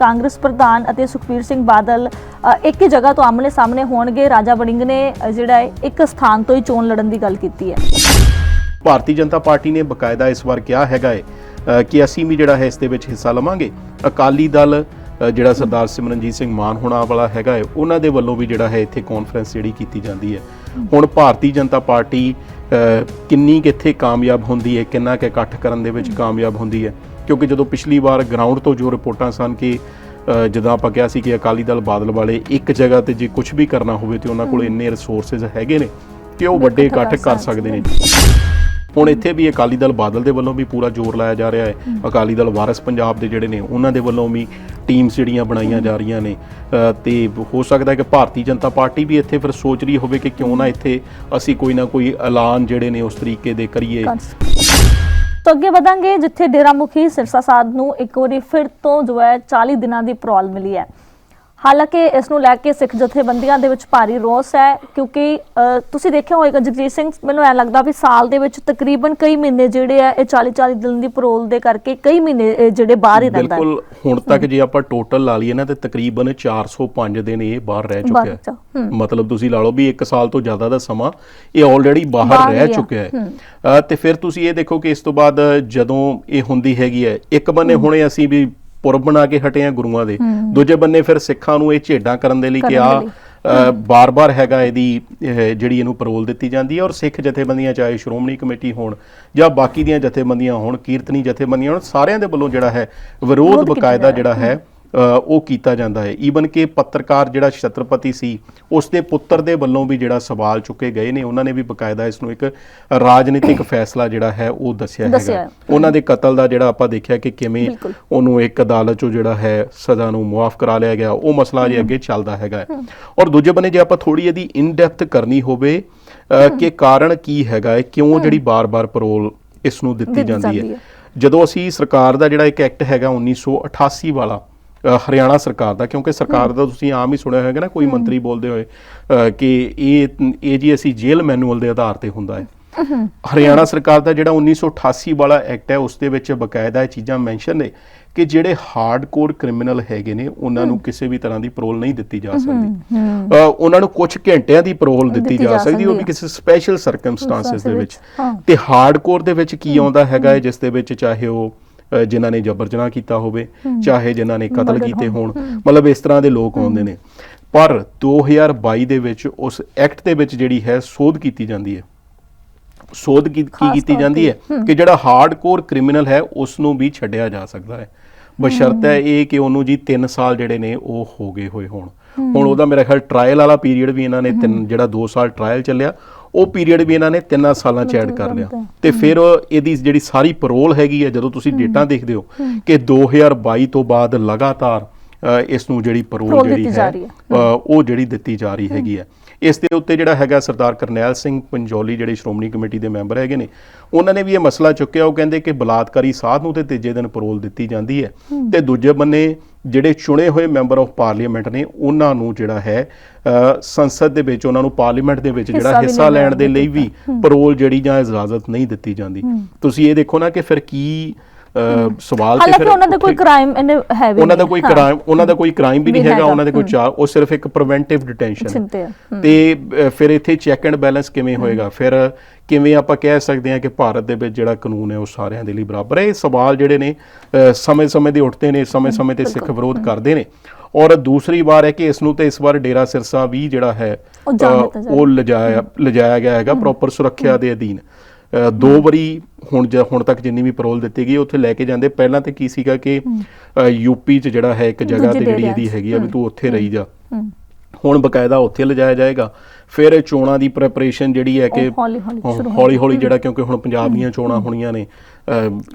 ਕਾਂਗਰਸ ਪ੍ਰਧਾਨ ਅਤੇ ਸੁਖਬੀਰ ਸਿੰਘ ਬਾਦਲ ਇੱਕ ਹੀ ਜਗ੍ਹਾ ਤੋਂ ਆਮਣੇ ਸਾਹਮਣੇ ਹੋਣਗੇ। ਰਾਜਾ ਵੜਿੰਗ ਨੇ ਜਿਹੜਾ ਹੈ, ਇੱਕ ਸਥਾਨ ਤੋਂ ਹੀ ਚੋਣ ਲੜਨ ਦੀ ਗੱਲ ਕੀਤੀ ਹੈ। ਭਾਰਤੀ ਜਨਤਾ ਪਾਰਟੀ ਨੇ ਬਕਾਇਦਾ ਇਸ ਵਾਰ ਕਿਹਾ ਹੈਗਾ ਹੈ ਕਿ ਅਸੀਂ ਵੀ ਜਿਹੜਾ ਹੈ, ਇਸ ਦੇ ਵਿੱਚ ਹਿੱਸਾ ਲਵਾਂਗੇ। ਅਕਾਲੀ ਦਲ ਜਿਹੜਾ ਸਰਦਾਰ ਸਿਮਰਨਜੀਤ ਸਿੰਘ ਮਾਨ ਹੋਣਾ ਵਾਲਾ ਹੈਗਾ ਹੈ ਉਹਨਾਂ ਦੇ ਵੱਲੋਂ ਵੀ ਜਿਹੜਾ ਹੈ, ਇੱਥੇ ਕਾਨਫਰੰਸ ਜਿਹੜੀ ਕੀਤੀ ਜਾਂਦੀ ਹੈ। ਹੁਣ ਭਾਰਤੀ ਜਨਤਾ ਪਾਰਟੀ ਕਿੰਨੀ ਕੁ ਇੱਥੇ ਕਾਮਯਾਬ ਹੁੰਦੀ ਹੈ, ਕਿੰਨਾ ਕੁ ਇਕੱਠ ਕਰਨ ਦੇ ਵਿੱਚ ਕਾਮਯਾਬ ਹੁੰਦੀ ਹੈ ਕਿਉਂਕਿ ਜਦੋਂ ਪਿਛਲੀ ਵਾਰ ਗਰਾਊਂਡ ਤੋਂ ਜੋ ਰਿਪੋਰਟਾਂ ਸਨ ਕਿ ਜਦੋਂ ਆਪਾਂ ਕਿਹਾ ਸੀ ਕਿ ਅਕਾਲੀ ਦਲ ਬਾਦਲ ਵਾਲੇ ਇੱਕ ਜਗ੍ਹਾ ਤੇ ਜੇ ਕੁਝ ਵੀ ਕਰਨਾ ਹੋਵੇ ਤੇ ਉਹਨਾਂ ਕੋਲ ਇੰਨੇ ਰਿਸੋਰਸਸ ਹੈਗੇ ਨੇ ਕਿ ਉਹ ਵੱਡੇ ਇਕੱਠ ਕਰ ਸਕਦੇ ਨੇ। ਹੁਣ ਇੱਥੇ ਵੀ ਅਕਾਲੀ ਦਲ ਬਾਦਲ ਦੇ ਵੱਲੋਂ ਵੀ ਪੂਰਾ ਜ਼ੋਰ ਲਾਇਆ ਜਾ ਰਿਹਾ ਹੈ। ਅਕਾਲੀ ਦਲ ਵਾਰਿਸ ਪੰਜਾਬ ਦੇ ਜਿਹੜੇ ਨੇ ਉਹਨਾਂ ਦੇ ਵੱਲੋਂ ਵੀ ਟੀਮਸ ਜਿਹੜੀਆਂ ਬਣਾਈਆਂ ਜਾ ਰਹੀਆਂ ਨੇ। ਤੇ ਹੋ ਸਕਦਾ ਹੈ ਕਿ ਭਾਰਤੀ ਜਨਤਾ ਪਾਰਟੀ ਵੀ ਇੱਥੇ ਫਿਰ ਸੋਚ ਰਹੀ ਹੋਵੇ ਕਿ ਕਿਉਂ ਨਾ ਇੱਥੇ ਅਸੀਂ ਕੋਈ ਨਾ ਕੋਈ ਐਲਾਨ ਜਿਹੜੇ ਨੇ ਉਸ ਤਰੀਕੇ ਦੇ ਕਰੀਏ। ਤਾਂ ਅੱਗੇ ਵਧਾਂਗੇ, ਜਿੱਥੇ ਡੇਰਾ ਮੁਖੀ ਸਿਰਸਾ ਸਾਧ ਨੂੰ ਇੱਕ ਵਾਰੀ ਫਿਰ ਤੋਂ ਜੋ ਹੈ 40 ਦਿਨਾਂ ਦੀ ਪ੍ਰੋਲ ਮਿਲੀ ਹੈ। ਹਾਲਾਂਕਿ ਇਸ ਨੂੰ ਲੈ ਕੇ ਸਿੱਖ ਜਥੇਬੰਦੀਆਂ ਦੇ ਵਿੱਚ ਭਾਰੀ ਰੋਸ ਹੈ ਕਿਉਂਕਿ ਤੁਸੀਂ ਦੇਖਿਆ ਹੋਵੇਗਾ ਜਗਜੀਤ ਸਿੰਘ ਮੈਨੂੰ ਐ ਲੱਗਦਾ ਵੀ ਸਾਲ ਦੇ ਵਿੱਚ ਤਕਰੀਬਨ ਕਈ ਮਹੀਨੇ ਜਿਹੜੇ ਆ ਇਹ 40 40 ਦਿਨ ਦੀ ਪ੍ਰੋਲ ਦੇ ਕਰਕੇ ਕਈ ਮਹੀਨੇ ਜਿਹੜੇ ਬਾਹਰ ਹੀ ਰਹਿੰਦਾ ਹੈ। ਬਿਲਕੁਲ ਹੁਣ ਤੱਕ ਜੇ ਆਪਾਂ ਟੋਟਲ ਲਾ ਲਈਏ ਨਾ ਤੇ ਤਕਰੀਬਨ 405 ਦਿਨ ਇਹ ਬਾਹਰ ਰਹਿ ਚੁੱਕਿਆ ਹੈ। ਮਤਲਬ ਤੁਸੀਂ ਲਾ ਲਓ ਵੀ 1 ਸਾਲ ਤੋਂ ਜ਼ਿਆਦਾ ਦਾ ਸਮਾਂ ਇਹ ਆਲਰੇਡੀ ਬਾਹਰ ਰਹਿ ਚੁੱਕਿਆ ਹੈ। ਤੇ ਫਿਰ ਤੁਸੀਂ ਇਹ ਦੇਖੋ ਕਿ ਇਸ ਤੋਂ ਬਾਅਦ ਜਦੋਂ ਇਹ ਹੁੰਦੀ ਹੈਗੀ ਹੈ ਇੱਕ ਬੰਨੇ ਹੁਣੇ ਅਸੀਂ ਵੀ ਪੁਰਬ ਬਣਾ ਕੇ ਹਟੇ ਆ ਗੁਰੂਆਂ ਦੇ। ਦੂਜੇ ਬੰਨੇ ਫਿਰ ਸਿੱਖਾਂ ਨੂੰ ਇਹ ਝੇਡਾਂ ਕਰਨ ਦੇ ਲਈ ਕਿ ਆ। ਬਾਰ-ਬਾਰ ਹੈਗਾ ਇਹਦੀ ਇਹ ਜਿਹੜੀ ਇਹਨੂੰ ਪਰੋਲ ਦਿੱਤੀ ਜਾਂਦੀ ਹੈ ਔਰ ਸਿੱਖ ਜਥੇਬੰਦੀਆਂ ਚਾਹੇ ਸ਼੍ਰੋਮਣੀ ਕਮੇਟੀ ਹੋਣ ਜਾਂ ਬਾਕੀ ਦੀਆਂ ਜਥੇਬੰਦੀਆਂ ਹੋਣ ਕੀਰਤਨੀ ਜਥੇਬੰਦੀਆਂ ਹੋਣ ਸਾਰਿਆਂ ਦੇ ਵੱਲੋਂ ਜਿਹੜਾ ਹੈ ਵਿਰੋਧ ਬਕਾਇਦਾ ਜਿਹੜਾ ਹੈ। ਉਹ ਕੀਤਾ ਜਾਂਦਾ ਹੈ ਈਵਨ ਕਿ ਪੱਤਰਕਾਰ ਜਿਹੜਾ ਛਤਰਪਤੀ ਸੀ ਉਸ ਦੇ ਪੁੱਤਰ ਦੇ ਵੱਲੋਂ ਵੀ ਜਿਹੜਾ ਸਵਾਲ ਚੁੱਕੇ ਗਏ ਨੇ ਉਹਨਾਂ ਨੇ ਵੀ ਬਕਾਇਦਾ ਇਸ ਨੂੰ ਇੱਕ ਰਾਜਨੀਤਿਕ ਫੈਸਲਾ ਜਿਹੜਾ ਹੈ ਉਹ ਦੱਸਿਆ ਹੈਗਾ ਹੈ। ਉਹਨਾਂ ਦੇ ਕਤਲ ਦਾ ਜਿਹੜਾ ਆਪਾਂ ਦੇਖਿਆ ਕਿ ਕਿਵੇਂ। ਉਹਨੂੰ ਇੱਕ ਅਦਾਲਤ ਚੋਂ ਜਿਹੜਾ ਹੈ ਸਜ਼ਾ ਨੂੰ ਮੁਆਫ ਕਰਾ ਲਿਆ ਗਿਆ ਉਹ ਮਸਲਾ ਜੇ ਅੱਗੇ ਚੱਲਦਾ ਹੈਗਾ। ਔਰ ਦੂਜੇ ਬੰਨੇ ਜੇ ਆਪਾਂ ਥੋੜੀ ਇਹਦੀ ਇਨ ਡੈਪਥ ਕਰਨੀ ਹੋਵੇ ਕਿ ਕਾਰਨ ਕੀ ਹੈਗਾ ਹੈ ਕਿਉਂ ਜਿਹੜੀ ਬਾਰ-ਬਾਰ ਪਰੋਲ ਇਸ ਨੂੰ ਦਿੱਤੀ ਜਾਂਦੀ ਹੈ। ਜਦੋਂ ਅਸੀਂ ਸਰਕਾਰ ਦਾ ਜਿਹੜਾ ਇੱਕ ਐਕਟ ਹੈਗਾ 1988 ਵਾਲਾ ਹਰਿਆਣਾ ਸਰਕਾਰ ਦਾ ਕਿਉਂਕਿ ਸਰਕਾਰ ਦਾ ਤੁਸੀਂ ਆਮ ਹੀ ਸੁਣਿਆ ਹੋਵੇਗਾ ਨਾ ਕੋਈ ਮੰਤਰੀ ਬੋਲਦੇ ਹੋਏ ਕਿ ਇਹ ਇਹ ਜੀ ਅਸੀਂ ਜੇਲ੍ਹ ਮੈਨੂਅਲ ਦੇ ਆਧਾਰ ਤੇ ਹੁੰਦਾ ਹੈ। ਹਰਿਆਣਾ ਸਰਕਾਰ ਦਾ ਜਿਹੜਾ 1988 ਵਾਲਾ ਐਕਟ ਹੈ ਉਸ ਦੇ ਵਿੱਚ ਬਕਾਇਦਾ ਇਹ ਚੀਜ਼ਾਂ ਮੈਂਸ਼ਨ ਨੇ ਕਿ ਜਿਹੜੇ ਹਾਰਡਕੋਰ ਕ੍ਰਿਮੀਨਲ ਹੈਗੇ ਨੇ ਉਹਨਾਂ ਨੂੰ ਕਿਸੇ ਵੀ ਤਰ੍ਹਾਂ ਦੀ ਪਰੋਲ ਨਹੀਂ ਦਿੱਤੀ ਜਾ ਸਕਦੀ। ਉਹਨਾਂ ਨੂੰ ਕੁਝ ਘੰਟਿਆਂ ਦੀ ਪਰੋਲ ਦਿੱਤੀ ਜਾ ਸਕਦੀ ਉਹ ਵੀ ਕਿਸੇ ਸਪੈਸ਼ਲ ਸਰਕਮਸਟੈਂਸਸ ਦੇ ਵਿੱਚ। ਤੇ ਹਾਰਡਕੋਰ ਦੇ ਵਿੱਚ ਕੀ ਆਉਂਦਾ ਹੈਗਾ ਜਿਸ ਦੇ ਵਿੱਚ ਚਾਹੇ ਉਹ ਅ, ਜਿਨ੍ਹਾਂ ਨੇ ਜਬਰ ਜਨਾਹ ਕੀਤਾ ਹੋਵੇ ਚਾਹੇ ਜਿਨ੍ਹਾਂ ਨੇ ਕਤਲ ਕੀਤੇ ਹੋਣ। ਮਤਲਬ ਇਸ ਤਰ੍ਹਾਂ ਦੇ ਲੋਕ ਆਉਂਦੇ ਨੇ। ਪਰ 2022 ਦੇ ਵਿੱਚ ਉਸ ਐਕਟ ਦੇ ਵਿੱਚ ਜਿਹੜੀ ਹੈ ਸੋਧ ਕੀਤੀ ਜਾਂਦੀ ਹੈ। ਸੋਧ ਕੀ ਕੀਤੀ ਜਾਂਦੀ ਹੈ ਕਿ ਜਿਹੜਾ ਹਾਰਡਕੋਰ ਕ੍ਰਿਮੀਨਲ ਹੈ ਉਸ ਨੂੰ ਵੀ ਛੱਡਿਆ ਜਾ ਸਕਦਾ ਹੈ। ਬਸ਼ਰਤੇ ਇਹ ਕਿ ਉਹਨੂੰ ਜੀ 3 ਸਾਲ ਜਿਹੜੇ ਨੇ ਉਹ ਹੋ ਗਏ ਹੋਏ ਹੋਣ। ਹੁਣ ਉਹਦਾ ਮੇਰਾ ਖਿਆਲ ਟ੍ਰਾਇਲ ਵਾਲਾ ਪੀਰੀਅਡ ਵੀ ਇਹਨਾਂ ਨੇ ਤਿੰਨ ਜਿਹੜਾ 2 ਸਾਲ ਟ੍ਰਾਇਲ ਚੱਲਿਆ ਉਹ ਪੀਰੀਅਡ ਵੀ ਇਹਨਾਂ ਨੇ 3 ਸਾਲਾਂ ਚ ਐਡ ਕਰ ਲਿਆ। ਤੇ ਫਿਰ ਇਹਦੀ ਜਿਹੜੀ ਸਾਰੀ ਪਰੋਲ ਹੈਗੀ ਹੈ ਜਦੋਂ ਤੁਸੀਂ ਡੇਟਾ ਦੇਖਦੇ ਹੋ ਕਿ 2022 ਤੋਂ ਬਾਅਦ ਲਗਾਤਾਰ ਇਸ ਨੂੰ ਜਿਹੜੀ ਪਰੋਲ ਜਿਹੜੀ ਹੈ ਉਹ ਜਿਹੜੀ ਦਿੱਤੀ ਜਾ ਰਹੀ ਹੈਗੀ ਹੈ। ਇਸ ਦੇ ਉੱਤੇ ਜਿਹੜਾ ਹੈਗਾ ਸਰਦਾਰ ਕਰਨੈਲ ਸਿੰਘ ਪੰਜੋਲੀ ਜਿਹੜੇ ਸ਼੍ਰੋਮਣੀ ਕਮੇਟੀ ਦੇ ਮੈਂਬਰ ਹੈਗੇ ਨੇ ਉਹਨਾਂ ਨੇ ਵੀ ਇਹ ਮਸਲਾ ਚੁੱਕਿਆ। ਉਹ ਕਹਿੰਦੇ ਕਿ ਬਲਾਤਕਾਰੀ ਸਾਧ ਨੂੰ ਤੇ ਤੀਜੇ ਦਿਨ ਪਰੋਲ ਦਿੱਤੀ ਜਾਂਦੀ ਹੈ। ਤੇ ਦੂਜੇ ਬੰਨੇ ਜਿਹੜੇ ਚੁਣੇ ਹੋਏ ਮੈਂਬਰ ਆਫ ਪਾਰਲੀਮੈਂਟ ਨੇ ਉਹਨਾਂ ਨੂੰ ਜਿਹੜਾ ਹੈ ਸੰਸਦ ਦੇ ਵਿੱਚ ਉਹਨਾਂ ਨੂੰ ਪਾਰਲੀਮੈਂਟ ਦੇ ਵਿੱਚ ਜਿਹੜਾ ਹਿੱਸਾ ਲੈਣ ਦੇ ਲਈ ਵੀ ਪਰੋਲ ਜਿਹੜੀ ਜਾਂ ਇਜਾਜ਼ਤ ਨਹੀਂ ਦਿੱਤੀ ਜਾਂਦੀ। ਤੁਸੀਂ ਇਹ ਦੇਖੋ ਨਾ ਕਿ ਫਿਰ ਕੀ ਸਵਾਲ ਤੇ ਫਿਰ ਉਹਨਾਂ ਦਾ ਕੋਈ ਕ੍ਰਾਈਮ ਇਹਨੇ ਹੈ ਵੀ ਉਹਨਾਂ ਦਾ। ਕੋਈ। ਕ੍ਰਾਈਮ ਉਹਨਾਂ ਦਾ ਕੋਈ ਕ੍ਰਾਈਮ ਵੀ ਨਹੀਂ ਹੈਗਾ ਉਹਨਾਂ ਦੇ ਕੋਈ ਚਾਰ ਉਹ ਸਿਰਫ ਇੱਕ ਪ੍ਰੀਵੈਂਟਿਵ ਡਿਟੈਂਸ਼ਨ ਤੇ ਫਿਰ ਇੱਥੇ ਚੈੱਕ ਐਂਡ ਬੈਲੈਂਸ ਕਿਵੇਂ ਹੋਏਗਾ? ਫਿਰ ਕਿਵੇਂ ਆਪਾਂ ਕਹਿ ਸਕਦੇ ਹਾਂ ਕਿ ਭਾਰਤ ਦੇ ਵਿੱਚ ਜਿਹੜਾ ਕਾਨੂੰਨ ਹੈ ਉਹ ਸਾਰਿਆਂ ਦੇ ਲਈ ਬਰਾਬਰ ਹੈ? ਇਹ ਸਵਾਲ ਜਿਹੜੇ ਨੇ ਸਮੇਂ-ਸਮੇਂ ਦੇ ਉੱਠਦੇ ਨੇ ਸਮੇਂ-ਸਮੇਂ ਤੇ ਸਿੱਖ ਵਿਰੋਧ ਕਰਦੇ ਨੇ। ਔਰ ਦੂਸਰੀ ਵਾਰ ਹੈ ਕਿ ਇਸ ਨੂੰ ਤੇ ਇਸ ਵਾਰ ਡੇਰਾ ਸਿਰਸਾ ਵੀ ਜਿਹੜਾ ਹੈ ਉਹ ਲਿਜਾਇਆ ਲਿਜਾਇਆ ਗਿਆ ਹੈਗਾ ਪ੍ਰੋਪਰ ਸੁਰੱਖਿਆ ਦੇ ਅਧੀਨ। ਦੋ ਵਾਰੀ ਹੁਣ ਜ- ਹੁਣ ਤੱਕ ਜਿੰਨੀ ਵੀ ਪਰੋਲ ਦਿੱਤੀ ਗਈ ਉੱਥੇ ਲੈ ਕੇ ਜਾਂਦੇ। ਪਹਿਲਾਂ ਤੇ ਕੀ ਸੀਗਾ ਕਿ ਯੂਪੀ 'ਚ ਜਿਹੜਾ ਹੈ ਇੱਕ ਜਗ੍ਹਾ ਤੇ ਜਿਹੜੀ ਇਹਦੀ। ਹੈਗੀ ਆ ਵੀ ਤੂੰ ਉੱਥੇ ਰਹੀ ਜਾ। ਹੁਣ ਬਕਾਇਦਾ ਉੱਥੇ ਲਿਜਾਇਆ ਜਾਏਗਾ। ਫਿਰ ਇਹ ਚੋਣਾਂ ਦੀ ਪ੍ਰੈਪਰੇਸ਼ਨ ਜਿਹੜੀ ਹੈ ਕਿ ਹੌਲੀ ਹੌਲੀ ਜਿਹੜਾ ਕਿਉਂਕਿ ਹੁਣ ਪੰਜਾਬ ਦੀਆਂ ਚੋਣਾਂ ਹੋਣੀਆਂ ਨੇ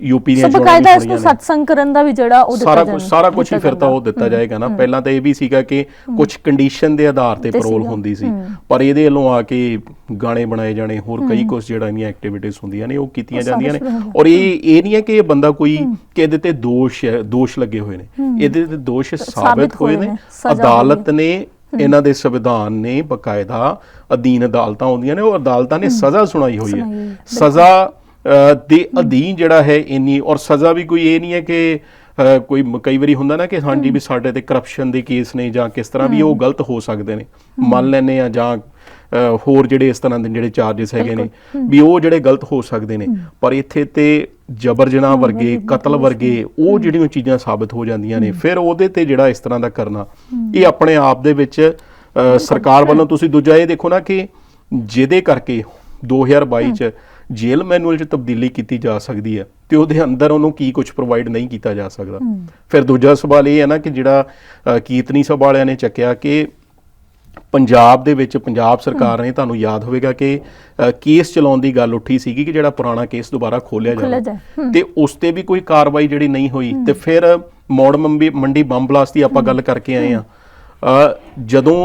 ਯੂਪੀ ਦੀਆਂ ਚੋਣਾਂ ਬਕਾਇਦਾ ਵੀ ਇਸ ਨੂੰ ਹੋਣੀਆਂ ਨੇ। ਸਤਸੰਗ ਕਰਨ ਦਾ ਵੀ ਜਿਹੜਾ ਉਹ ਦਿੱਤਾ ਕੁਝ ਸਾਰਾ ਕੁਝ ਹੀ ਫਿਰ ਤਾਂ ਉਹ ਦਿੱਤਾ ਜਾਏਗਾ ਨਾ। ਪਹਿਲਾਂ ਤਾਂ ਇਹ ਵੀ ਸੀਗਾ ਕਿ ਕੁਝ ਕੰਡੀਸ਼ਨ ਦੇ ਆਧਾਰ ਤੇ ਪਰੋਲ। ਹੁੰਦੀ ਸੀ। ਪਰ ਇਹਦੇ ਵੱਲੋਂ ਆ ਕੇ ਗਾਣੇ ਬਣਾਏ ਜਾਣੇ ਹੋਰ ਕਈ ਕੁਝ ਜਿਹੜਾ ਇਹਦੀਆਂ ਐਕਟੀਵਿਟੀਜ਼ ਹੁੰਦੀਆਂ ਨੇ ਉਹ ਕੀਤੀਆਂ ਜਾਂਦੀਆਂ ਨੇ। ਔਰ ਇਹ ਇਹ ਨਹੀਂ ਹੈ ਕਿ ਇਹ ਬੰਦਾ ਕੋਈ ਕਿ ਇਹਦੇ ਤੇ ਦੋਸ਼ ਹੈ ਦੋਸ਼ ਲੱਗੇ ਹੋਏ ਨੇ। ਇਹਦੇ ਤੇ ਦੋਸ਼ ਸਾਬਤ ਹੋਏ ਨੇ। ਅਦਾਲਤ ਨੇ ਇਹਨਾਂ ਦੇ ਸੰਵਿਧਾਨ ਨੇ ਬਕਾਇਦਾ ਅਧੀਨ ਅਦਾਲਤਾਂ ਹੁੰਦੀਆਂ ਨੇ ਉਹ ਅਦਾਲਤਾਂ ਨੇ ਸਜ਼ਾ ਸੁਣਾਈ ਹੋਈ ਹੈ। ਸਜ਼ਾ ਦੇ ਅਧੀਨ ਜਿਹੜਾ ਹੈ ਇੰਨੀ ਔਰ ਸਜ਼ਾ ਵੀ ਕੋਈ ਇਹ ਨਹੀਂ ਹੈ ਕਿ ਕੋਈ ਕਈ ਵਾਰੀ ਹੁੰਦਾ ਨਾ ਕਿ ਹਾਂਜੀ ਵੀ ਸਾਡੇ ਤੇ ਕਰਪਸ਼ਨ ਦੇ ਕੇਸ ਨੇ ਜਾਂ ਕਿਸ ਤਰ੍ਹਾਂ ਵੀ ਉਹ ਗਲਤ ਹੋ ਸਕਦੇ ਨੇ। ਮੰਨ ਲੈਨੇ ਆ ਜਾਂ ਹੋਰ ਜਿਹੜੇ ਇਸ ਤਰ੍ਹਾਂ ਦੇ ਜਿਹੜੇ ਚਾਰजेस ਹੈਗੇ ਨੇ ਵੀ ਉਹ ਜਿਹੜੇ ਗਲਤ ਹੋ ਸਕਦੇ ਨੇ। ਪਰ ਇੱਥੇ ਤੇ ਜਬਰ ਜਨਾਹ ਵਰਗੇ ਕਤਲ ਵਰਗੇ ਉਹ ਜਿਹੜੀਆਂ ਚੀਜ਼ਾਂ ਸਾਬਤ ਹੋ ਜਾਂਦੀਆਂ ਨੇ ਫਿਰ ਉਹਦੇ ਤੇ ਜਿਹੜਾ ਇਸ ਤਰ੍ਹਾਂ ਦਾ ਕਰਨਾ ਇਹ ਆਪਣੇ ਆਪ ਦੇ ਵਿੱਚ ਸਰਕਾਰ ਵੱਲੋਂ ਤੁਸੀਂ ਦੂਜਾ ਇਹ ਦੇਖੋ ਨਾ ਕਿ ਜਿਹਦੇ ਕਰਕੇ 2022 ਚ ਜੇਲ੍ਹ ਮੈਨੂਅਲ ਚ ਤਬਦੀਲੀ ਕੀਤੀ ਜਾ ਸਕਦੀ ਹੈ ਤੇ ਉਹਦੇ ਅੰਦਰ ਉਹਨੂੰ ਕੀ ਕੁਝ ਪ੍ਰੋਵਾਈਡ ਨਹੀਂ ਕੀਤਾ ਜਾ ਸਕਦਾ। ਫਿਰ ਦੂਜਾ ਸਵਾਲ ਇਹ ਹੈ ਨਾ ਕਿ ਜਿਹੜਾ ਕੀਰਤਨੀ ਸਭਾ ਵਾਲਿਆਂ ਨੇ ਚੱਕਿਆ ਕਿ ਪੰਜਾਬ ਦੇ ਵਿੱਚ ਪੰਜਾਬ ਸਰਕਾਰ ਨੇ ਤੁਹਾਨੂੰ ਯਾਦ ਹੋਵੇਗਾ ਕਿ ਕੇਸ ਚਲਾਉਣ ਦੀ ਗੱਲ ਉੱਠੀ ਸੀਗੀ ਕਿ ਜਿਹੜਾ ਪੁਰਾਣਾ ਕੇਸ ਦੁਬਾਰਾ ਖੋਲਿਆ ਜਾਵੇ। ਤੇ ਉਸ ਤੇ ਵੀ ਕੋਈ ਕਾਰਵਾਈ ਜਿਹੜੀ ਨਹੀਂ ਹੋਈ। ਤੇ ਫਿਰ ਮੌੜ ਮੰਬੀ ਮੰਡੀ ਬੰਬ ਬਲਾਸਟ ਦੀ ਆਪਾਂ ਗੱਲ ਕਰਕੇ ਆਏ ਆ ਜਦੋਂ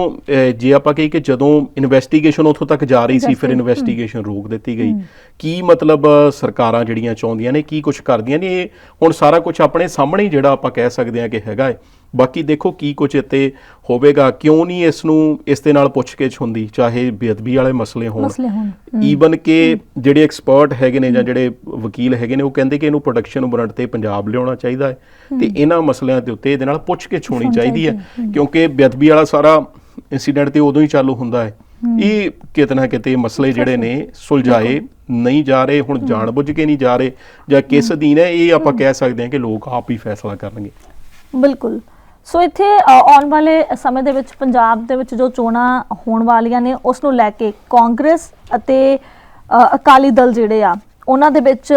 ਜੇ ਆਪਾਂ ਕਹੀਏ ਕਿ ਜਦੋਂ ਇਨਵੈਸਟੀਗੇਸ਼ਨ ਉੱਥੋਂ ਤੱਕ ਜਾ ਰਹੀ ਸੀ ਫਿਰ ਇਨਵੈਸਟੀਗੇਸ਼ਨ ਰੋਕ ਦਿੱਤੀ ਗਈ। ਕੀ ਮਤਲਬ ਸਰਕਾਰਾਂ ਜਿਹੜੀਆਂ ਚਾਹੁੰਦੀਆਂ ਨੇ ਕੀ ਕੁਝ ਕਰਦੀਆਂ ਨੇ ਇਹ ਹੁਣ ਸਾਰਾ ਕੁਝ ਆਪਣੇ ਸਾਹਮਣੇ ਜਿਹੜਾ ਆਪਾਂ ਕਹਿ ਸਕਦੇ ਹਾਂ ਕਿ ਹੈਗਾ ਹੈ। ਬਾਕੀ ਦੇਖੋ ਕੀ ਕੁਝ ਇੱਥੇ ਹੋਵੇਗਾ ਕਿਉਂ ਨਹੀਂ ਇਸ ਨੂੰ ਇਸ ਦੇ ਨਾਲ ਪੁੱਛਗਿੱਛ ਹੁੰਦੀ ਚਾਹੇ ਬੇਅਦਬੀ ਵਾਲੇ ਮਸਲੇ ਹੋਣ। ਈਵਨ ਕਿ ਜਿਹੜੇ ਐਕਸਪਰਟ ਹੈਗੇ ਨੇ ਜਾਂ ਜਿਹੜੇ ਵਕੀਲ ਹੈਗੇ ਨੇ ਉਹ ਕਹਿੰਦੇ ਕਿ ਇਹਨੂੰ ਪ੍ਰੋਡਕਸ਼ਨ ਵਾਰੰਟ ਤੇ ਪੰਜਾਬ ਲਿਆਉਣਾ ਚਾਹੀਦਾ ਹੈ ਤੇ ਇਹਨਾਂ ਮਸਲਿਆਂ ਦੇ ਉੱਤੇ ਇਹਦੇ ਨਾਲ ਪੁੱਛਗਿੱਛ ਹੋਣੀ ਚਾਹੀਦੀ ਹੈ। ਕਿਉਂਕਿ ਬੇਅਦਬੀ ਵਾਲਾ ਸਾਰਾ ਇਨਸੀਡੈਂਟ ਤੇ ਉਦੋਂ ਹੀ ਚਾਲੂ ਹੁੰਦਾ ਹੈ। ਇਹ ਕਿਤੇ ਨਾ ਕਿਤੇ ਮਸਲੇ ਜਿਹੜੇ ਨੇ ਸੁਲਝਾਏ ਨਹੀਂ ਜਾ ਰਹੇ ਹੁਣ ਜਾਣਬੁੱਝ ਕੇ ਨਹੀਂ ਜਾ ਰਹੇ ਜਾਂ ਕਿਸ ਅਧੀਨ ਹੈ ਇਹ ਆਪਾਂ ਕਹਿ ਸਕਦੇ ਹਾਂ ਕਿ ਲੋਕ ਆਪ ਹੀ ਫੈਸਲਾ ਕਰਨਗੇ। ਬਿਲਕੁਲ। ਸੋ ਇੱਥੇ ਆਉਣ ਵਾਲੇ ਸਮੇਂ ਦੇ ਵਿੱਚ ਪੰਜਾਬ ਦੇ ਵਿੱਚ ਜੋ ਚੋਣਾਂ ਹੋਣ ਵਾਲੀਆਂ ਨੇ, ਉਸ ਨੂੰ ਲੈ ਕੇ ਕਾਂਗਰਸ ਅਤੇ ਅਕਾਲੀ ਦਲ ਜਿਹੜੇ ਆ, ਉਹਨਾਂ ਦੇ ਵਿੱਚ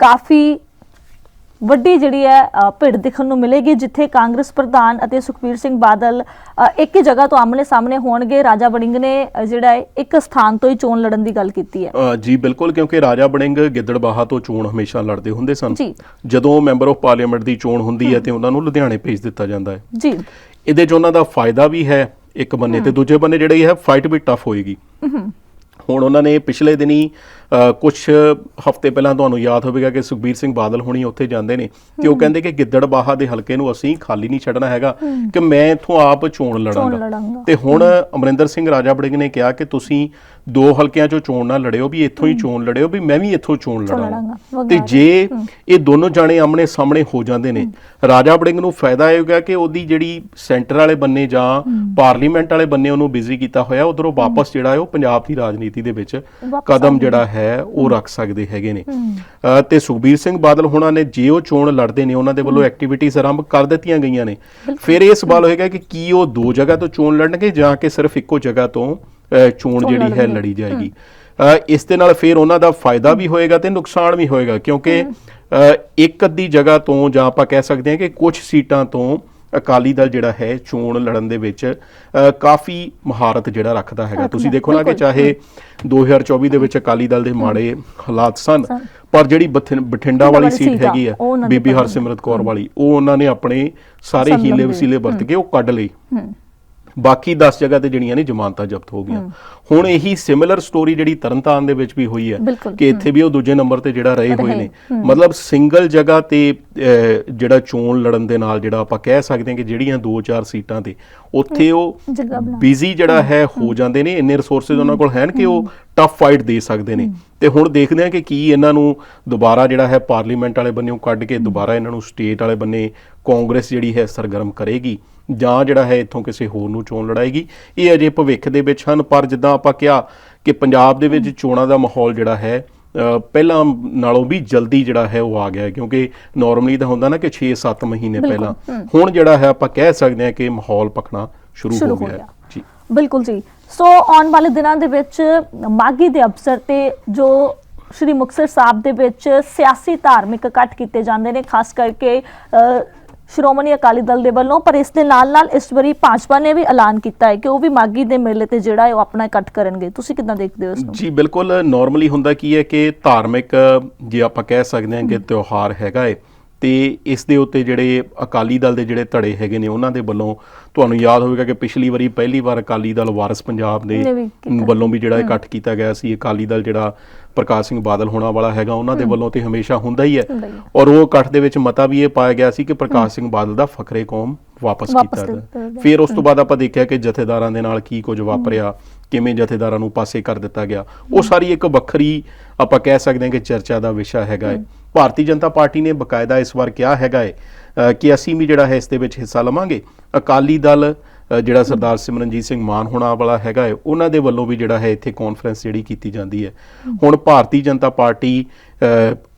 ਕਾਫੀ ਵੱਡੀ ਜਿਹੜੀ ਹੈ ਭਿੜ ਦੇਖਣ ਨੂੰ ਮਿਲੇਗੀ ਜਿੱਥੇ ਕਾਂਗਰਸ ਪ੍ਰਧਾਨ ਅਤੇ ਸੁਖਬੀਰ ਸਿੰਘ ਬਾਦਲ ਇੱਕ ਹੀ ਜਗ੍ਹਾ ਤੋਂ ਆਮਨੇ ਸਾਹਮਣੇ ਹੋਣਗੇ। ਰਾਜਾ ਵੜਿੰਗ ਨੇ ਜਿਹੜਾ ਹੈ ਇੱਕ ਸਥਾਨ ਤੋਂ ਹੀ ਚੋਣ ਲੜਨ ਦੀ ਗੱਲ ਕੀਤੀ ਹੈ। ਜੀ ਬਿਲਕੁਲ ਕਿਉਂਕਿ ਰਾਜਾ ਬੜਿੰਗ ਗਿੱਦੜਬਾਹਾ ਤੋਂ ਚੋਣ ਹਮੇਸ਼ਾ ਲੜਦੇ ਹੁੰਦੇ ਸਨ। ਜਦੋਂ ਮੈਂਬਰ ਆਫ ਪਾਰਲੀਮੈਂਟ ਦੀ ਚੋਣ ਹੁੰਦੀ ਹੈ ਤੇ ਉਹਨਾਂ ਨੂੰ ਲੁਧਿਆਣੇ ਭੇਜ ਦਿੱਤਾ ਜਾਂਦਾ ਹੈ। ਜੀ। ਇਹਦੇ 'ਚ ਉਹਨਾਂ ਦਾ ਫਾਇਦਾ ਵੀ ਹੈ ਇੱਕ ਬੰਨੇ ਤੇ ਦੂਜੇ ਬੰਨੇ ਜਿਹੜੀ ਹੈ ਫਾਈਟ ਵੀ ਟਫ ਹੋਏਗੀ। ਹੁਣ ਉਹਨਾਂ ਨੇ ਪਿਛਲੇ ਦਿਨੀ ਕੁਝ ਹਫ਼ਤੇ ਪਹਿਲਾਂ ਤੁਹਾਨੂੰ ਯਾਦ ਹੋਵੇਗਾ ਕਿ ਸੁਖਬੀਰ ਸਿੰਘ ਬਾਦਲ ਹੁਣੀ ਉੱਥੇ ਜਾਂਦੇ ਨੇ ਤੇ ਉਹ ਕਹਿੰਦੇ ਕਿ ਗਿੱਦੜਬਾਹਾ ਦੇ ਹਲਕੇ ਨੂੰ ਅਸੀਂ ਖਾਲੀ ਨਹੀਂ ਛੱਡਣਾ ਹੈਗਾ ਕਿ ਮੈਂ ਇੱਥੋਂ ਆਪ ਚੋਣ ਲੜਾਂਗਾ। ਤੇ ਹੁਣ ਅਮਰਿੰਦਰ ਸਿੰਘ ਰਾਜਾ ਬੜਿੰਗ ਨੇ ਕਿਹਾ ਕਿ ਤੁਸੀਂ ਦੋ ਹਲਕਿਆਂ 'ਚੋਂ ਚੋਣ ਨਾ ਲੜਿਓ ਵੀ ਇੱਥੋਂ ਹੀ ਚੋਣ ਲੜਿਓ ਵੀ ਮੈਂ ਵੀ ਇੱਥੋਂ ਚੋਣ ਲੜਾਂਗਾ। ਤੇ। ਜੇ ਇਹ ਦੋਨੋਂ ਜਾਣੇ ਆਮਣੇ ਸਾਹਮਣੇ ਹੋ ਜਾਂਦੇ ਨੇ ਰਾਜਾ ਬੜਿੰਗ ਨੂੰ ਫਾਇਦਾ ਇਹ ਹੋਗਾ ਕਿ ਉਹਦੀ ਜਿਹੜੀ ਸੈਂਟਰ ਵਾਲੇ ਬੰਨੇ ਜਾਂ ਪਾਰਲੀਮੈਂਟ ਵਾਲੇ ਬੰਨੇ ਉਹਨੂੰ ਬਿਜ਼ੀ ਕੀਤਾ ਹੋਇਆ ਉਧਰੋਂ ਵਾਪਸ ਜਿਹੜਾ ਹੈ ਉਹ ਪੰਜਾਬ ਦੀ ਰਾਜਨੀਤੀ ਦੇ ਵਿੱਚ ਕਦਮ ਜਿਹੜਾ ਹੈ ਉਹ ਰੱਖ ਸਕਦੇ ਹੈਗੇ ਨੇ। ਤੇ ਸੁਖਬੀਰ ਸਿੰਘ ਬਾਦਲ ਹੋਣਾ ਨੇ ਜੇ ਉਹ ਚੋਣ ਲੜਦੇ ਨੇ ਉਹਨਾਂ ਦੇ ਵੱਲੋਂ ਐਕਟੀਵਿਟੀਜ਼ ਆਰੰਭ ਕਰ ਦਿੱਤੀਆਂ ਗਈਆਂ ਨੇ। ਫਿਰ ਇਹ ਸਵਾਲ ਹੋਏਗਾ ਕਿ ਕੀ ਉਹ ਦੋ ਜਗ੍ਹਾ ਤੋਂ ਚੋਣ ਲੜਨਗੇ ਜਾਂ ਕਿ ਸਿਰਫ ਇੱਕੋ ਜਗ੍ਹਾ ਤੋਂ ਚੋਣ ਜਿਹੜੀ ਹੈ। ਲੜੀ ਜਾਏਗੀ। ਇਸ ਦੇ ਨਾਲ ਫਿਰ ਉਹਨਾਂ ਦਾ ਫਾਇਦਾ ਵੀ ਹੋਏਗਾ ਤੇ ਨੁਕਸਾਨ ਵੀ ਹੋਏਗਾ ਕਿਉਂਕਿ ਇੱਕ ਅੱਧੀ ਜਗ੍ਹਾ ਤੋਂ ਜਾਂ ਆਪਾਂ ਕਹਿ ਸਕਦੇ ਹਾਂ ਕਿ ਕੁਝ ਸੀਟਾਂ ਤੋਂ ਅਕਾਲੀ ਦਲ ਜਿਹੜਾ ਹੈ ਚੋਣ ਲੜਨ ਦੇ ਵਿੱਚ ਕਾਫੀ ਮਹਾਰਤ ਜਿਹੜਾ ਰੱਖਦਾ ਹੈਗਾ। ਤੁਸੀਂ ਦੇਖੋ ਨਾ ਕਿ। ਚਾਹੇ 2024 ਦੇ ਵਿੱਚ ਅਕਾਲੀ ਦਲ ਦੇ ਮਾੜੇ ਹਾਲਾਤ ਸਨ। ਪਰ ਜਿਹੜੀ ਬਠਿੰ- ਬਠਿੰਡਾ ਵਾਲੀ ਸੀਟ ਹੈਗੀ ਆ ਬੀਬੀ ਹਰਸਿਮਰਤ ਕੌਰ ਵਾਲੀ ਉਹ ਉਹਨਾਂ ਨੇ ਆਪਣੇ ਸਾਰੇ ਹੀਲੇ। ਵਸੀਲੇ ਵਰਤ ਕੇ ਉਹ ਕੱਢ ਲਈ ਹੂੰ ਬਾਕੀ 10 ਜਗ੍ਹਾ ਤੇ ਜਿਹੜੀਆਂ ਨੇ ਜ਼ਮਾਨਤਾਂ ਜ਼ਬਤ ਹੋ ਗਈਆਂ। ਹੁਣ ਇਹੀ ਸਿਮਿਲਰ ਸਟੋਰੀ ਜਿਹੜੀ ਤਰਨਤਾਰਨ ਦੇ ਵਿੱਚ ਵੀ ਹੋਈ ਹੈ ਕਿ ਇੱਥੇ ਵੀ ਉਹ ਦੂਜੇ ਨੰਬਰ ਤੇ ਜਿਹੜਾ ਰਹੇ ਹੋਏ ਨੇ। ਮਤਲਬ ਸਿੰਗਲ ਜਗ੍ਹਾ ਤੇ ਜਿਹੜਾ ਚੋਣ ਲੜਨ ਦੇ ਨਾਲ ਜਿਹੜਾ ਆਪਾਂ ਕਹਿ ਸਕਦੇ ਹਾਂ ਕਿ ਜਿਹੜੀਆਂ 2-4 ਸੀਟਾਂ ਤੇ ਉੱਥੇ ਉਹ ਬਿਜ਼ੀ ਜਿਹੜਾ ਹੈ। ਹੋ ਜਾਂਦੇ ਨੇ ਇੰਨੇ ਰਿਸੋਰਸਸ ਉਹਨਾਂ ਕੋਲ ਹਨ ਕਿ ਉਹ ਟਫ ਫਾਈਟ ਦੇ ਸਕਦੇ ਨੇ। ਤੇ ਹੁਣ ਦੇਖਦੇ ਹਾਂ ਕਿ ਕੀ ਇਹਨਾਂ ਨੂੰ ਦੁਬਾਰਾ ਜਿਹੜਾ ਹੈ ਪਾਰਲੀਮੈਂਟ ਵਾਲੇ ਬੰਨੇੋਂ ਕੱਢ ਕੇ ਦੁਬਾਰਾ ਇਹਨਾਂ ਨੂੰ ਸਟੇਟ ਵਾਲੇ ਬੰਨੇ ਕਾਂਗਰਸ ਜਿਹੜੀ ਹੈ ਸਰਗਰਮ ਕਰੇਗੀ। ਜਾਂ ਜਿਹੜਾ ਹੈ ਇੱਥੋਂ ਕਿਸੇ ਹੋਰ ਨੂੰ ਚੋਣ ਲੜਾਏਗੀ। ਇਹ ਅਜੇ ਭਵਿੱਖ ਦੇ ਵਿੱਚ ਹਨ ਪਰ ਜਿੱਦਾਂ ਆਪਾਂ ਕਿਹਾ ਕਿ ਪੰਜਾਬ ਦੇ ਵਿੱਚ ਚੋਣਾਂ ਦਾ ਮਾਹੌਲ ਜਿਹੜਾ ਹੈ ਪਹਿਲਾਂ ਨਾਲੋਂ ਵੀ ਜਲਦੀ ਜਿਹੜਾ ਹੈ ਉਹ ਆ ਗਿਆ ਕਿਉਂਕਿ ਨਾਰਮਲੀ ਤਾਂ ਹੁੰਦਾ ਨਾ ਕਿ 6-7 ਮਹੀਨੇ ਪਹਿਲਾਂ। ਹੁਣ ਜਿਹੜਾ ਹੈ ਆਪਾਂ ਕਹਿ ਸਕਦੇ ਹਾਂ ਕਿ ਮਾਹੌਲ ਪਖਣਾ ਸ਼ੁਰੂ ਹੋ ਗਿਆ। ਜੀ। ਬਿਲਕੁਲ ਜੀ। ਸੋ ਆਉਣ ਵਾਲੇ ਦਿਨਾਂ ਦੇ ਵਿੱਚ ਮਾਗੀ ਦੇ ਅਵਸਰ ਤੇ ਜੋ ਸ਼੍ਰੀ ਮੁਕਤਸਰ ਸਾਹਿਬ ਦੇ ਵਿੱਚ ਸਿਆਸੀ ਧਾਰਮਿਕ ਇਕੱਠ ਕੀਤੇ ਜਾਂਦੇ ਨੇ ਖਾਸ ਕਰਕੇ ਸ਼੍ਰੋਮਣੀ ਅਕਾਲੀ ਦਲ ਦੇ ਵੱਲੋਂ ਪਰ ਇਸ ਦੇ ਨਾਲ ਨਾਲ ਇਸ ਵਾਰੀ ਭਾਜਪਾ ਨੇ ਵੀ ਐਲਾਨ ਕੀਤਾ ਹੈ ਕਿ ਉਹ ਵੀ ਮਾਗੀ ਦੇ ਮੇਲੇ ਤੇ ਜਿਹੜਾ ਹੈ ਉਹ ਆਪਣਾ ਇਕੱਠ ਕਰਨਗੇ। ਤੁਸੀਂ ਕਿਦਾਂ ਦੇਖਦੇ ਹੋ ਇਸ ਨੂੰ? ਜੀ ਬਿਲਕੁਲ ਨਾਰਮਲੀ ਹੁੰਦਾ ਕੀ ਹੈ ਕਿ ਧਾਰਮਿਕ ਜੇ ਆਪਾਂ ਕਹਿ ਸਕਦੇ ਹਾਂ ਕਿ ਤਿਉਹਾਰ ਹੈਗਾ ਏ ਤੇ ਇਸ ਦੇ ਉੱਤੇ ਜਿਹੜੇ ਅਕਾਲੀ ਦਲ ਦੇ ਜਿਹੜੇ ਧੜੇ ਹੈਗੇ ਨੇ ਉਹਨਾਂ ਦੇ ਵੱਲੋਂ ਤੁਹਾਨੂੰ ਯਾਦ ਹੋਵੇਗਾ ਕਿ ਪਿਛਲੀ ਵਾਰੀ ਪਹਿਲੀ ਵਾਰ ਅਕਾਲੀ ਦਲ ਵਾਰਸ ਪੰਜਾਬ ਦੇ। ਵੱਲੋਂ ਵੀ ਜਿਹੜਾ ਇਕੱਠ ਕੀਤਾ ਗਿਆ ਸੀ। ਅਕਾਲੀ ਦਲ ਜਿਹੜਾ ਪ੍ਰਕਾਸ਼ ਸਿੰਘ ਬਾਦਲ ਹੋਣਾ ਵਾਲਾ ਹੈਗਾ ਉਹਨਾਂ ਦੇ ਵੱਲੋਂ ਤੇ ਹਮੇਸ਼ਾ ਹੁੰਦਾ ਹੀ ਹੈ। ਔਰ ਉਹ ਇਕੱਠ ਦੇ ਵਿੱਚ ਮਤਾ ਵੀ ਇਹ ਪਾਇਆ ਗਿਆ ਸੀ ਕਿ ਪ੍ਰਕਾਸ਼ ਸਿੰਘ ਬਾਦਲ ਦਾ ਫਖਰੇ ਕੌਮ ਵਾਪਸ ਕੀਤਾ ਜਾਏ। ਫਿਰ ਉਸ ਤੋਂ ਬਾਅਦ ਆਪਾਂ ਦੇਖਿਆ ਕਿ ਜਥੇਦਾਰਾਂ ਦੇ ਨਾਲ ਕੀ ਕੁਝ ਵਾਪਰਿਆ ਕਿਵੇਂ ਜਥੇਦਾਰਾਂ ਨੂੰ ਪਾਸੇ ਕਰ ਦਿੱਤਾ ਗਿਆ। ਉਹ ਸਾਰੀ ਇੱਕ ਵੱਖਰੀ ਆਪਾਂ ਕਹਿ ਸਕਦੇ ਹਾਂ ਕਿ ਚਰਚਾ ਦਾ ਵਿਸ਼ਾ ਹੈਗਾ ਹੈ। ਭਾਰਤੀ ਜਨਤਾ ਪਾਰਟੀ ਨੇ ਬਕਾਇਦਾ ਇਸ ਵਾਰ ਕਿਹਾ ਹੈਗਾ ਹੈ ਕਿ ਅਸੀਂ ਵੀ ਜਿਹੜਾ ਹੈ ਇਸ ਦੇ ਵਿੱਚ ਹਿੱਸਾ ਲਵਾਂਗੇ। ਅਕਾਲੀ ਦਲ ਜਿਹੜਾ ਸਰਦਾਰ ਸਿਮਰਨਜੀਤ ਸਿੰਘ ਮਾਨ ਹੋਣਾ ਵਾਲਾ ਹੈਗਾ ਹੈ ਉਹਨਾਂ ਦੇ ਵੱਲੋਂ ਵੀ ਜਿਹੜਾ ਹੈ ਇੱਥੇ ਕਾਨਫਰੰਸ ਜਿਹੜੀ ਕੀਤੀ ਜਾਂਦੀ ਹੈ। ਹੁਣ ਭਾਰਤੀ ਜਨਤਾ ਪਾਰਟੀ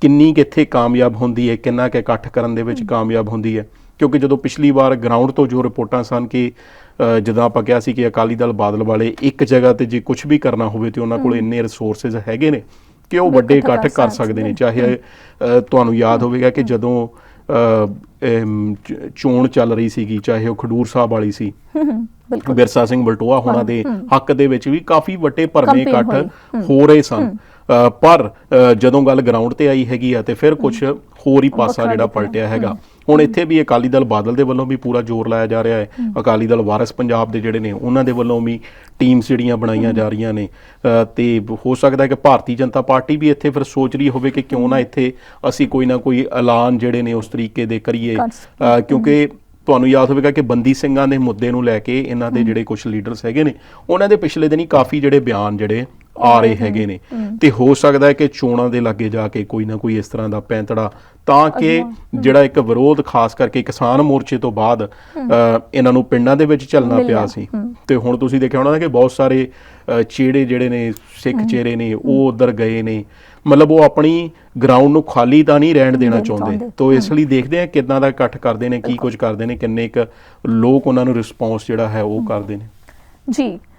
ਕਿੰਨੀ ਕੁ ਇੱਥੇ ਕਾਮਯਾਬ ਹੁੰਦੀ ਹੈ ਕਿੰਨਾ ਕੁ ਇਕੱਠ ਕਰਨ ਦੇ ਵਿੱਚ ਕਾਮਯਾਬ ਹੁੰਦੀ ਹੈ ਕਿਉਂਕਿ ਜਦੋਂ ਪਿਛਲੀ ਵਾਰ ਗਰਾਊਂਡ ਤੋਂ ਜੋ ਰਿਪੋਰਟਾਂ ਸਨ ਕਿ ਜਦੋਂ ਆਪਾਂ ਕਿਹਾ ਸੀ ਕਿ ਅਕਾਲੀ ਦਲ ਬਾਦਲ ਵਾਲੇ ਇੱਕ ਜਗ੍ਹਾ ਤੇ ਜੇ ਕੁਝ ਵੀ ਕਰਨਾ ਹੋਵੇ ਤੇ ਉਹਨਾਂ ਕੋਲ ਇੰਨੇ ਰਿਸੋਰਸਸ ਹੈਗੇ ਨੇ ਕਿ ਉਹ ਵੱਡੇ ਇਕੱਠ ਕਰ ਸਕਦੇ ਨੇ। ਚਾਹੇ ਤੁਹਾਨੂੰ ਯਾਦ ਹੋਵੇਗਾ ਕਿ ਜਦੋਂ ਚੋਣ ਚੱਲ ਰਹੀ ਸੀਗੀ ਚਾਹੇ ਉਹ ਖਡੂਰ ਸਾਹਿਬ ਵਾਲੀ ਸੀ। ਬਿਰਸਾ ਸਿੰਘ ਬਲਟੋਆ ਹੋਣਾ ਦੇ ਹੱਕ ਦੇ ਵਿੱਚ ਵੀ ਕਾਫੀ ਵੱਡੇ Campaign ਇਕੱਠ। ਹੋ। ਰਹੇ ਸਨ। ਪਰ ਜਦੋਂ ਗੱਲ ਗਰਾਊਂਡ ਤੇ ਆਈ ਹੈਗੀ ਆ ਤੇ ਫਿਰ ਕੁਝ ਹੋਰ ਹੀ ਪਾਸਾ ਜਿਹੜਾ। ਪਲਟਿਆ ਹੈਗਾ। ਹੁਣ ਇੱਥੇ ਵੀ ਅਕਾਲੀ ਦਲ ਬਾਦਲ ਦੇ ਵੱਲੋਂ ਵੀ ਪੂਰਾ ਜ਼ੋਰ ਲਾਇਆ ਜਾ ਰਿਹਾ ਹੈ। ਅਕਾਲੀ ਦਲ ਵਾਰਿਸ ਪੰਜਾਬ ਦੇ ਜਿਹੜੇ ਨੇ ਉਹਨਾਂ ਦੇ ਵੱਲੋਂ ਵੀ ਟੀਮਸ ਜਿਹੜੀਆਂ ਬਣਾਈਆਂ ਜਾ ਰਹੀਆਂ ਨੇ। ਤੇ ਹੋ ਸਕਦਾ ਹੈ ਕਿ ਭਾਰਤੀ ਜਨਤਾ ਪਾਰਟੀ ਵੀ ਇੱਥੇ ਫਿਰ ਸੋਚ ਰਹੀ ਹੋਵੇ ਕਿ ਕਿਉਂ ਨਾ ਇੱਥੇ ਅਸੀਂ ਕੋਈ ਨਾ ਕੋਈ ਐਲਾਨ ਜਿਹੜੇ ਨੇ ਉਸ ਤਰੀਕੇ ਦੇ ਕਰੀਏ। ਕਿਉਂਕਿ ਤੁਹਾਨੂੰ ਯਾਦ ਹੋਵੇਗਾ ਕਿ ਬੰਦੀ ਸਿੰਘਾਂ ਦੇ ਮੁੱਦੇ ਨੂੰ ਲੈ ਕੇ ਇਹਨਾਂ ਦੇ ਜਿਹੜੇ ਕੁਝ ਲੀਡਰਸ ਹੈਗੇ ਨੇ ਉਹਨਾਂ ਦੇ ਪਿਛਲੇ ਦਿਨੀ ਕਾਫੀ ਜਿਹੜੇ ਬਿਆਨ ਜਿਹੜੇ ਆ ਰਹੇ ਹੈਗੇ ਨੇ। ਤੇ ਹੋ ਸਕਦਾ ਹੈ ਕਿ ਚੋਣਾਂ ਦੇ ਲਾਗੇ ਜਾ ਕੇ ਕੋਈ ਨਾ ਕੋਈ ਇਸ ਤਰ੍ਹਾਂ ਦਾ ਪੈਂਤੜਾ ਤਾਂ ਕਿ ਜਿਹੜਾ ਇੱਕ ਵਿਰੋਧ ਖਾਸ ਕਰਕੇ ਕਿਸਾਨ ਮੋਰਚੇ ਤੋਂ ਬਾਅਦ ਇਹਨਾਂ ਨੂੰ ਪਿੰਡਾਂ ਦੇ ਵਿੱਚ ਚੱਲਣਾ ਪਿਆ ਸੀ। ਤੇ ਹੁਣ ਤੁਸੀਂ ਦੇਖਿਆ ਹੋਣਾ ਕਿ ਬਹੁਤ ਸਾਰੇ ਚਿਹੜੇ ਜਿਹੜੇ ਨੇ ਸਿੱਖ ਚਿਹਰੇ ਨੇ ਉਹ ਉਧਰ ਗਏ ਨੇ। ਮਤਲਬ ਉਹ ਆਪਣੀ ਗਰਾਊਂਡ ਨੂੰ ਖਾਲੀ ਤਾਂ ਨਹੀਂ ਰਹਿਣ ਦੇਣਾ ਚਾਹੁੰਦੇ। ਤੋ ਇਸ ਲਈ ਦੇਖਦੇ ਆ ਕਿਦਾਂ ਦਾ ਇਕੱਠ ਕਰਦੇ ਨੇ ਕੀ ਕੁਝ ਕਰਦੇ ਨੇ ਕਿੰਨੇ ਇੱਕ ਲੋਕ ਉਹਨਾਂ ਨੂੰ ਰਿਸਪੌਂਸ ਜਿਹੜਾ ਹੈ ਉਹ ਕਰਦੇ ਨੇ। ਜੀ।